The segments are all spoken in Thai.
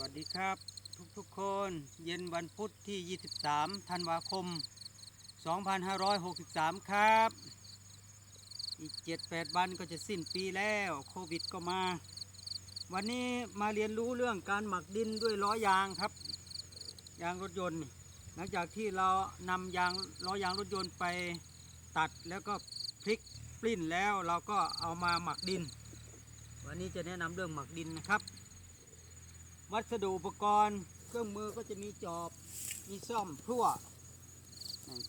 สวัสดีครับ ทุกๆคน เย็นวันพุธที่ 23 ธันวาคม 2563 ครับ อีก 7-8 วันก็จะสิ้นปีแล้วโควิดก็มา วันนี้มาเรียนรู้เรื่องการหมักดินด้วยล้อยางครับ ยางรถยนต์ หลังจากที่เรานำยางล้อยางรถยนต์ไปตัดแล้วก็พลิกปลิ้นแล้วเราก็เอามาหมักดิน วันนี้จะแนะนำเรื่องหมักดินนะครับ วัสดุอุปกรณ์ เครื่องมือก็จะมีจอบ มีซ่อมพั่ว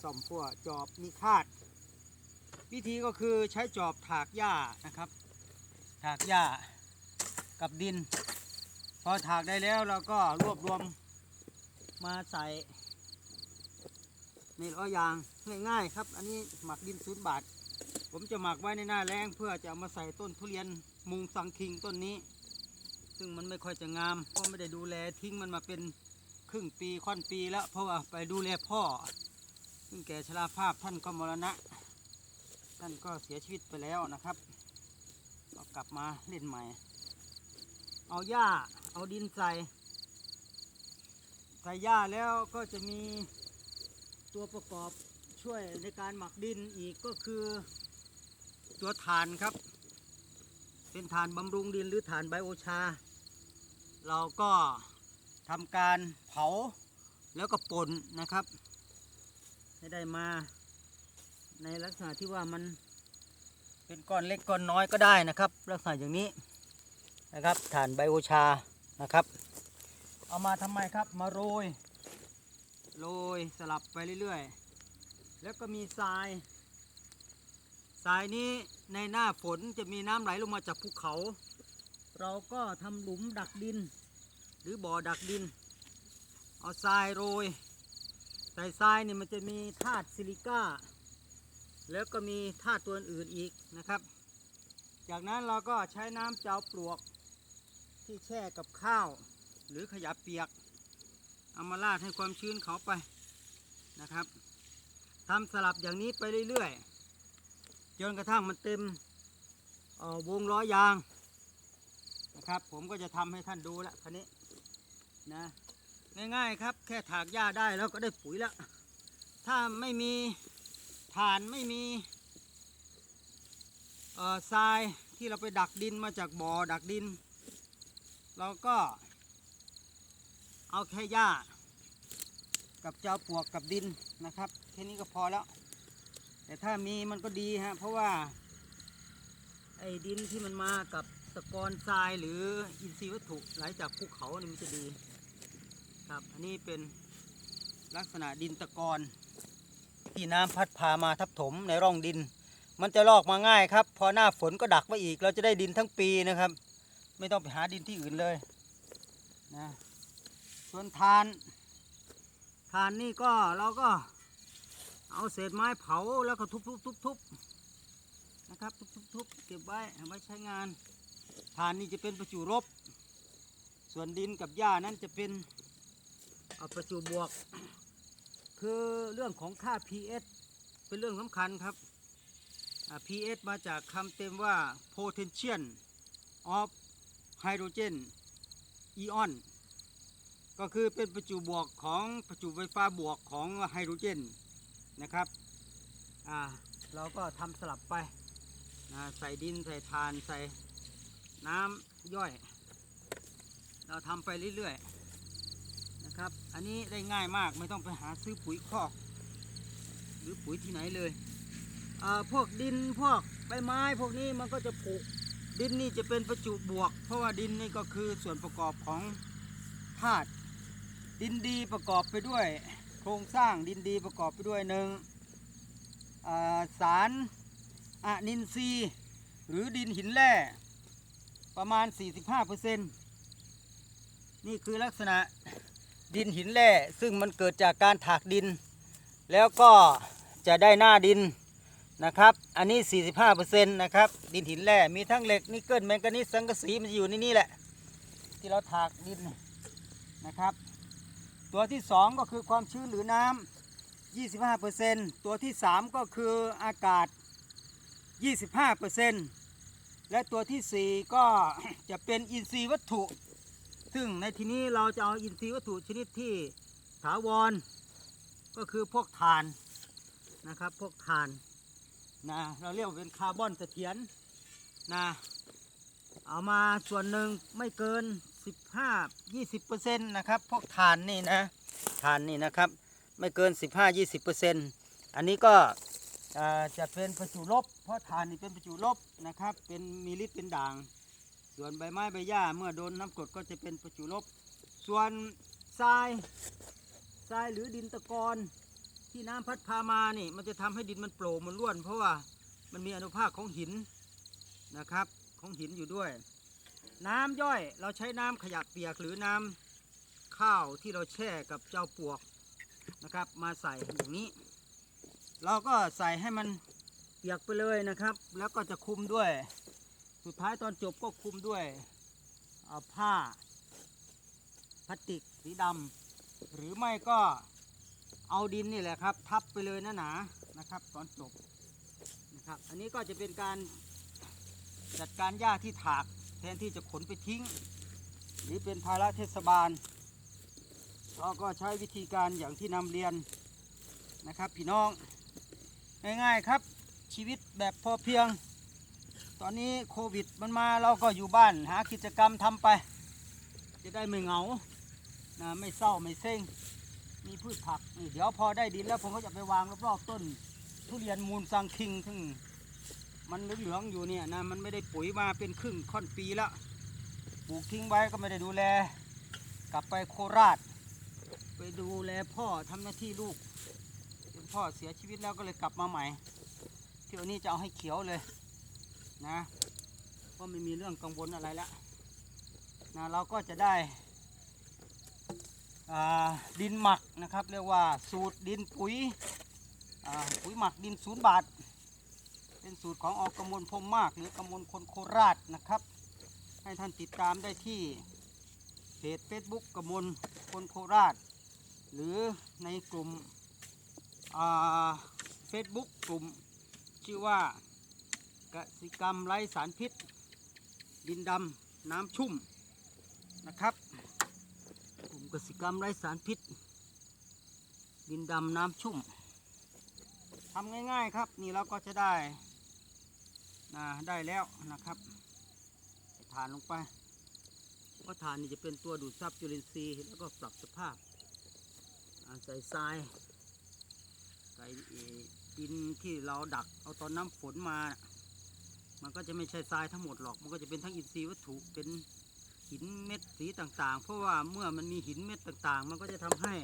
ซ่อมพั่วจอบมีคาด วิธีก็คือใช้จอบถากหญ้านะครับ ถากหญ้ากับดิน พอถากได้แล้วเราก็รวบรวมมาใส่ในล้อยางง่ายๆครับ อันนี้หมักดินศูนย์บาท ผมจะหมักไว้ในหน้าแรงเพื่อจะเอามาใส่ต้นทุเรียนมุงสังคิงต้นนี้ ซึ่งมันไม่ค่อยจะงามเพราะไม่ได้ดูแลทิ้งมันมาเป็นครึ่งปีค่อนปีแล้ว เพราะว่าไปดูแลพ่อ ซึ่งแก่ชราภาพท่านก็มรณะ ท่านก็เสียชีวิตไปแล้วนะครับก็กลับมาเล่นใหม่ เอาหญ้าเอาดินใส่ใส่หญ้าแล้วก็จะมีตัวประกอบช่วยในการหมักดินอีกก็คือตัวถ่านครับ เป็นฐานบำรุงดินหรือฐานไบโอชา เราก็ทำการเผาแล้วก็ป่นนะครับ ให้ได้มาในลักษณะที่ว่ามันเป็นก้อนเล็กก้อนน้อยก็ได้นะครับ ลักษณะอย่างนี้นะครับฐานไบโอชานะครับ เอามาทำไมครับมาโรยโรยสลับไปเรื่อยๆ แล้วก็มีทรายสายนี้ในหน้าฝนจะมีน้ำไหลลงมาจากภูเขา เราก็ทำหลุมดักดิน หรือบ่อดักดิน เอาทรายโรย ใส่ทรายนี่มันจะมีธาตุซิลิก้า แล้วก็มีธาตุตัวอื่นอีกนะครับ จากนั้นเราก็ใช้น้ำเจ้าปลวกที่แช่กับข้าว หรือขยะเปียก เอามาราดให้ความชื้นเขาไปนะครับทำสลับอย่างนี้ไปเรื่อยๆจนกระทั่งมันเต็มออวงล้อยาง นะครับ ผมก็จะทำให้ท่านดูล้วคันนี้นะง่ายๆครับ แค่ถากหญ้าได้แล้วก็ได้ปุ๋ยแล้ว ถ้าไม่มีฐานไม่มีเอ่อทรายที่เราไปดักดินมาจากบ่อดักดิน เราก็เอาแค่หญ้า กับเจ้าปวกกับดินนะครับแค่นี้ก็พอแล้ว แต่ถ้ามีมันก็ดีฮะเพราะว่าไอ้ดินที่มันมากับ ตะกอนทรายหรืออินทรีย์วัตถุไหลจากภูเขานี่มันจะดีครับอันนี้เป็นลักษณะดินตะกอนที่น้ำพัดพามาทับถมในร่องดิน มันจะลอกมาง่ายครับ พอหน้าฝนก็ดักไว้อีก เราจะได้ดินทั้งปีนะครับ ไม่ต้องไปหาดินที่อื่นเลยนะส่วนทานทานนี่ก็เราก็เอาเศษไม้เผาแล้วก็ทุบๆๆๆนะครับทุบๆๆเก็บไว้เอาไว้ใช้งาน ฐานนี่จะเป็นประจุลบ ส่วนดินกับหญ้านั้นจะเป็นประจุบวก คือเรื่องของค่า pH เป็นเรื่องสำคัญครับ pH มาจากคำเต็มว่า potential of hydrogen ion ก็คือเป็นประจุบวกของประจุไฟฟ้าบวกของไฮโดรเจนนะครับ อ่า เราก็ทำสลับไปนะใส่ดิน ใส่ทาน ใส่ น้ำย่อย เราทำไปเรื่อยๆนะครับ อันนี้ได้ง่ายมากไม่ต้องไปหาซื้อปุ๋ยคอก หรือปุ๋ยที่ไหนเลยอ่าพวกดินพวกใบไม้พวกนี้มันก็จะผูกดินนี่จะเป็นประจุบวก เพราะว่าดินนี่ก็คือส่วนประกอบของธาตุดินดีประกอบไปด้วย โครงสร้างดินดีประกอบไปด้วยหนึ่งสารอะนินทรีย์หรือดินหินแร่ ประมาณ 45%นี่คือลักษณะดินหินแร่ซึ่งมันเกิดจากการถากดิน แล้วก็จะได้หน้าดินนะครับ อันนี้ 45%นะครับ ดินหินแร่ มีทั้งเหล็กนิกเกิลแมงกานีสสังกะสีมันจะอยู่ในนี่แหละ ที่เราถากดินนะครับ ตัวที่ 2 ก็คือความชื้นหรือน้ำ25%ตัวที่ 3 ก็คืออากาศ 25% และตัวที่ 4 ก็จะเป็นอินทรีย์วัตถุ ซึ่งในที่นี้เราจะเอาอินทรีย์วัตถุชนิดที่ถาวร ก็คือพวกถ่านนะครับพวกถ่านนะเราเรียกว่าเป็นคาร์บอนเสถียรนะเอามาส่วนหนึ่งไม่เกิน 15-20%นะครับพวกถ่านนี่นะถ่านนี่นะครับไม่เกิน 15-20%อันนี้ก็ จะเป็นประจุลบ เพราะถ่านนี่เป็นประจุลบนะครับ เป็นมีฤทธิ์เป็นด่าง ส่วนใบไม้ใบหญ้าเมื่อโดนน้ำกรดก็จะเป็นประจุลบ ส่วนทรายทรายหรือดินตะกอนที่น้ำพัดพามานี่มันจะทำให้ดินมันโปร่งมันร่วน เพราะว่ามันมีอนุภาคของหินนะครับของหินอยู่ด้วย น้ำย่อยเราใช้น้ำขยะเปียกหรือน้ำข้าวที่เราแช่กับเจ้าปวกนะครับ มาใส่อย่างนี้ เราก็ใส่ให้มันเปียกไปเลยนะครับ แล้วก็จะคุมด้วย สุดท้ายตอนจบก็คุมด้วยเอ่อผ้าพลาสติกสีดำหรือไม่ก็เอาดินนี่แหละครับ ทับไปเลยนะหนานะครับ ตอนจบนะครับ อันนี้ก็จะเป็นการจัดการหญ้าที่ถากแทนที่จะขนไปทิ้ง หรือเป็นภาระเทศบาลเราก็ใช้วิธีการอย่างที่นำเรียนนะครับพี่น้อง ง่ายๆครับ ชีวิตแบบพอเพียง ตอนนี้โควิดมันมาเราก็อยู่บ้านหากิจกรรมทำไป จะได้ไม่เหงานะไม่เศร้าไม่เซ็งมีพืชผักเดี๋ยวพอได้ดินแล้วผมก็จะไปวางรอบๆต้น ทุเรียนมูลซังคิงซึ่งมันเหลืองๆอยู่เนี่ยนะมันไม่ได้ปุ๋ยมาเป็นครึ่งค่อนปีล้วปลูกทิ้งไว้ก็ไม่ได้ดูแล กลับไปโคราช ไปดูแลพ่อทำหน้าที่ลูก พ่อเสียชีวิตแล้วก็เลยกลับมาใหม่เที่ยวนี้จะเอาให้เขียวเลยนะก็ไม่มีเรื่องกังวลอะไรแล้วนะเราก็จะได้ดินหมักนะครับ เรียกว่าสูตรดินปุ๋ยปุ๋ยหมักดินศูนย์บาท เป็นสูตรของออกกำมลพรมมาก หรือกำมลคนโคราชนะครับ ให้ท่านติดตามได้ที่เพจเฟซบุ๊กกำมลคนโคราช หรือในกลุ่ม เฟซบุ๊กกลุ่มชื่อว่ากสิกรรมไร้สารพิษ ดินดำน้ำชุ่มนะครับกลุ่มกสิกรรมไร้สารพิษ ดินดำน้ำชุ่มทำง่ายๆครับ นี่เราก็จะได้นะได้แล้วนะครับใส่ฐานลงไปเพราะฐานนี่จะเป็นตัวดูดซับจุลินทรีย์แล้วก็ปรับสภาพอาใส่ทราย ดินที่เราดักเอาตอนน้ำฝนมา มันก็จะไม่ใช่ทรายทั้งหมดหรอก มันก็จะเป็นทั้งอินทรีย์วัตถุเป็นหินเม็ดสีต่างๆ เพราะว่าเมื่อมันมีหินเม็ดต่างๆ มันก็จะทำให้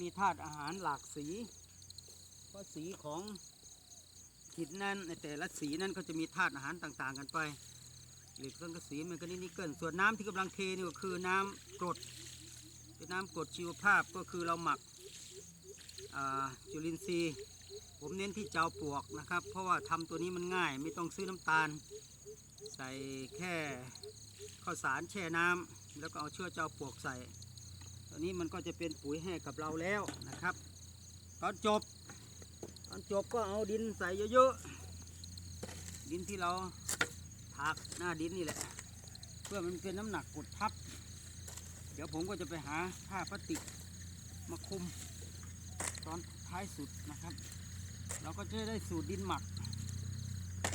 มีธาตุอาหารหลากสี เพราะสีของหินนั้นในแต่ละสีนั้นก็จะมีธาตุอาหารต่างๆ กันไปเหล็กสังกะสีมันก็นิกเกิลส่วนน้ำที่กำลังเทนี่ก็คือน้ำกรดเป็นน้ำกรดชีวภาพก็คือเราหมัก จุลินทรีย์ ผมเน้นที่เจ้าปลวกนะครับ เพราะว่าทำตัวนี้มันง่ายไม่ต้องซื้อน้ำตาล ใส่แค่ข้าวสารแช่น้ำแล้วก็เอาเชื้อเจ้าปลวกใส่ ตัวนี้มันก็จะเป็นปุ๋ยให้กับเราแล้วนะครับ ตอนจบ ตอนจบก็เอาดินใส่เยอะๆดินที่เราถากหน้าดินนี่แหละ เพื่อมันเป็นน้ำหนักกดทับ เดี๋ยวผมก็จะไปหาผ้าพลาสติกมาคลุม อนท้ายสุดนะครับ เราก็จะได้สูตรดินหมัก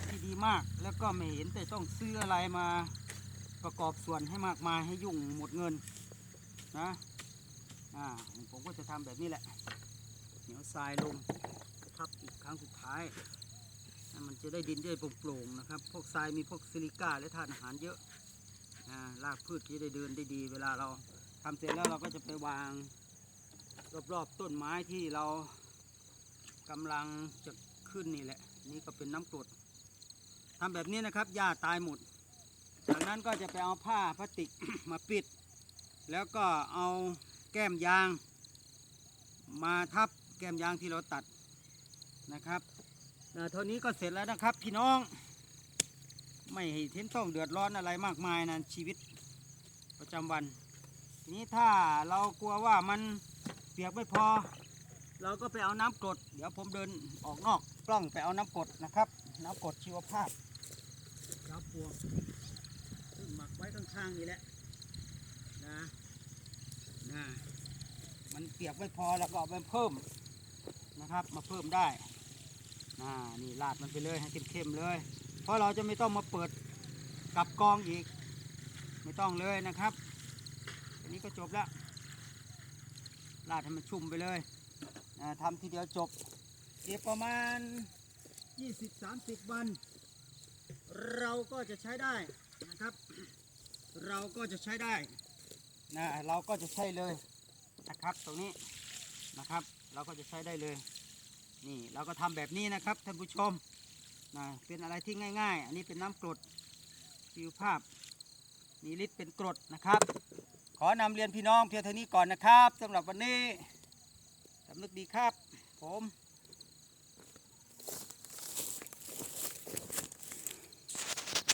ที่ดีมากแล้วก็ไม่เห็นแต่ต้องซื้ออะไรมาประกอบส่วนให้มากมายให้ยุ่งหมดเงินนะอ่าผมก็จะทำแบบนี้แหละเหนียวทรายลงทับอีกครั้งสุดท้าย มันจะได้ดินได้โปร่งๆนะครับ พวกทรายมีพวกซิลิก้าและธาตุอาหารเยอะอ่ารากพืชจะได้เดินได้ดี เวลาเราทำเสร็จแล้วเราก็จะไปวาง รอบๆต้นไม้ที่เรากำลังจะขึ้นนี่แหละ นี่ก็เป็นน้ำกรดทำแบบนี้นะครับหญ้าตายหมด จากนั้นก็จะไปเอาผ้าพลาสติกมาปิด แล้วก็เอาแก้มยาง มาทับแก้มยางที่เราตัดนะครับเท่านี้ก็เสร็จแล้วนะครับ พี่น้อง ไม่เห็นต้องเดือดร้อนอะไรมากมายนะชีวิตประจำวันทีนี้ถ้าเรากลัวว่ามัน เปียกไม่พอ เราก็ไปเอาน้ำกรด เดี๋ยวผมเดินออกนอกกล้องไปเอาน้ำกรดนะครับ น้ำกรดชีวภาพยาปวกซึ่งหมักไว้ข้างๆนี่แหละนะนะมันเปียกไม่พอแล้วก็เอาไปเพิ่มนะครับ มาเพิ่มได้นะนี่ราดมันไปเลยให้เข้มๆเลย เพราะเราจะไม่ต้องมาเปิดกับกองอีก ไม่ต้องเลยนะครับอันนี้ก็จบแล้ว ราดให้มันชุ่มไปเลยนะทำทีเดียวจบ เก็บประมาณ 20-30 วัน เราก็จะใช้ได้นะครับ เราก็จะใช้ได้นะเราก็จะใช้เลยนะครับ ตรงนี้นะครับ เราก็จะใช้ได้เลย นี่เราก็ทำแบบนี้นะครับท่านผู้ชมนะเป็นอะไรที่ง่าย ๆ อันนี้เป็นน้ำกรดผิวภาพนี่ลิตรเป็นกรดนะครับ ขอนำเรียนพี่น้องเพียงเท่านี้ก่อนนะครับสำหรับวันนี้สำนึกดีครับ ผม